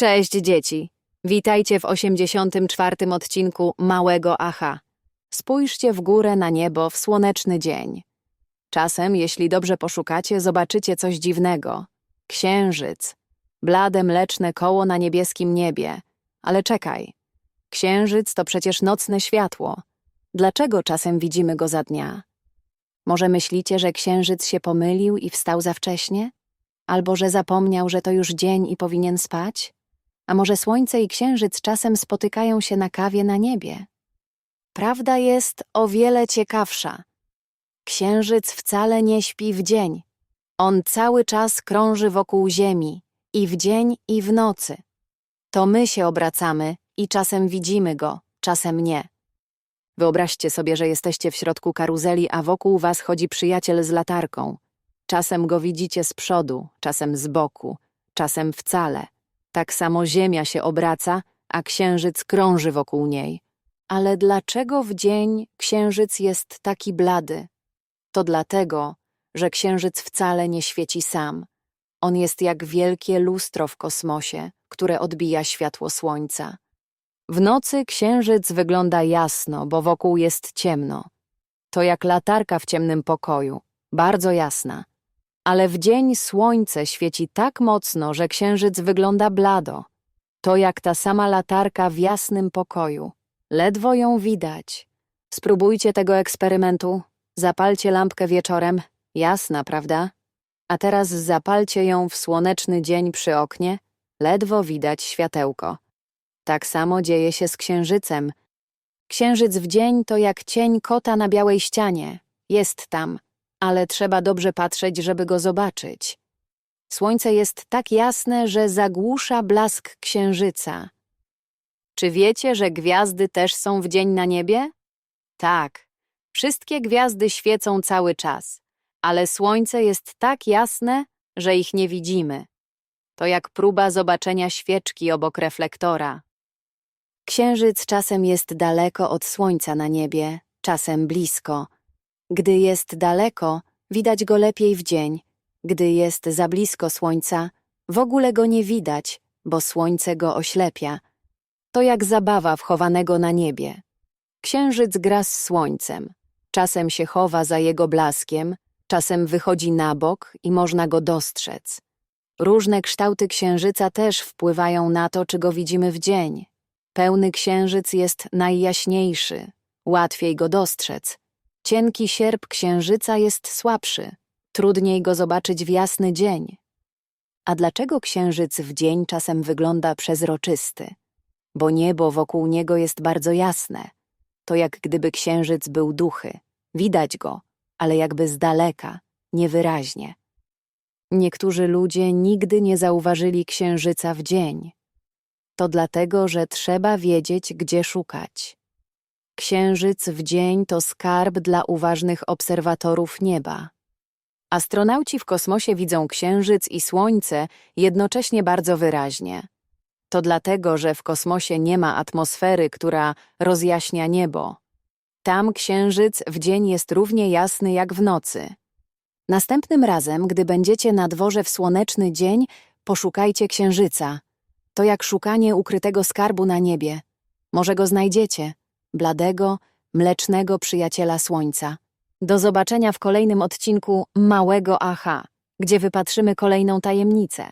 Cześć dzieci! Witajcie w 84 odcinku Małego Aha. Spójrzcie w górę na niebo w słoneczny dzień. Czasem, jeśli dobrze poszukacie, zobaczycie coś dziwnego. Księżyc. Blade mleczne koło na niebieskim niebie. Ale czekaj. Księżyc to przecież nocne światło. Dlaczego czasem widzimy go za dnia? Może myślicie, że księżyc się pomylił i wstał za wcześnie? Albo że zapomniał, że to już dzień i powinien spać? A może słońce i księżyc czasem spotykają się na kawie na niebie? Prawda jest o wiele ciekawsza. Księżyc wcale nie śpi w dzień. On cały czas krąży wokół Ziemi, i w dzień, i w nocy. To my się obracamy i czasem widzimy go, czasem nie. Wyobraźcie sobie, że jesteście w środku karuzeli, a wokół was chodzi przyjaciel z latarką. Czasem go widzicie z przodu, czasem z boku, czasem wcale. Tak samo Ziemia się obraca, a księżyc krąży wokół niej. Ale dlaczego w dzień księżyc jest taki blady? To dlatego, że księżyc wcale nie świeci sam. On jest jak wielkie lustro w kosmosie, które odbija światło słońca. W nocy księżyc wygląda jasno, bo wokół jest ciemno. To jak latarka w ciemnym pokoju, bardzo jasna. Ale w dzień słońce świeci tak mocno, że księżyc wygląda blado. To jak ta sama latarka w jasnym pokoju. Ledwo ją widać. Spróbujcie tego eksperymentu. Zapalcie lampkę wieczorem. Jasna, prawda? A teraz zapalcie ją w słoneczny dzień przy oknie. Ledwo widać światełko. Tak samo dzieje się z księżycem. Księżyc w dzień to jak cień kota na białej ścianie. Jest tam, ale trzeba dobrze patrzeć, żeby go zobaczyć. Słońce jest tak jasne, że zagłusza blask księżyca. Czy wiecie, że gwiazdy też są w dzień na niebie? Tak. Wszystkie gwiazdy świecą cały czas, ale słońce jest tak jasne, że ich nie widzimy. To jak próba zobaczenia świeczki obok reflektora. Księżyc czasem jest daleko od słońca na niebie, czasem blisko. Gdy jest daleko, widać go lepiej w dzień. Gdy jest za blisko słońca, w ogóle go nie widać, bo słońce go oślepia. To jak zabawa wchowanego na niebie. Księżyc gra z słońcem. Czasem się chowa za jego blaskiem, czasem wychodzi na bok i można go dostrzec. Różne kształty księżyca też wpływają na to, czy go widzimy w dzień. Pełny księżyc jest najjaśniejszy, łatwiej go dostrzec. Cienki sierp księżyca jest słabszy, trudniej go zobaczyć w jasny dzień. A dlaczego księżyc w dzień czasem wygląda przezroczysty? Bo niebo wokół niego jest bardzo jasne. To jak gdyby księżyc był duchy. Widać go, ale jakby z daleka, niewyraźnie. Niektórzy ludzie nigdy nie zauważyli księżyca w dzień. To dlatego, że trzeba wiedzieć, gdzie szukać. Księżyc w dzień to skarb dla uważnych obserwatorów nieba. Astronauci w kosmosie widzą księżyc i słońce jednocześnie bardzo wyraźnie. To dlatego, że w kosmosie nie ma atmosfery, która rozjaśnia niebo. Tam księżyc w dzień jest równie jasny jak w nocy. Następnym razem, gdy będziecie na dworze w słoneczny dzień, poszukajcie księżyca. To jak szukanie ukrytego skarbu na niebie. Może go znajdziecie, bladego, mlecznego przyjaciela słońca. Do zobaczenia w kolejnym odcinku Małego Aha, gdzie wypatrzymy kolejną tajemnicę.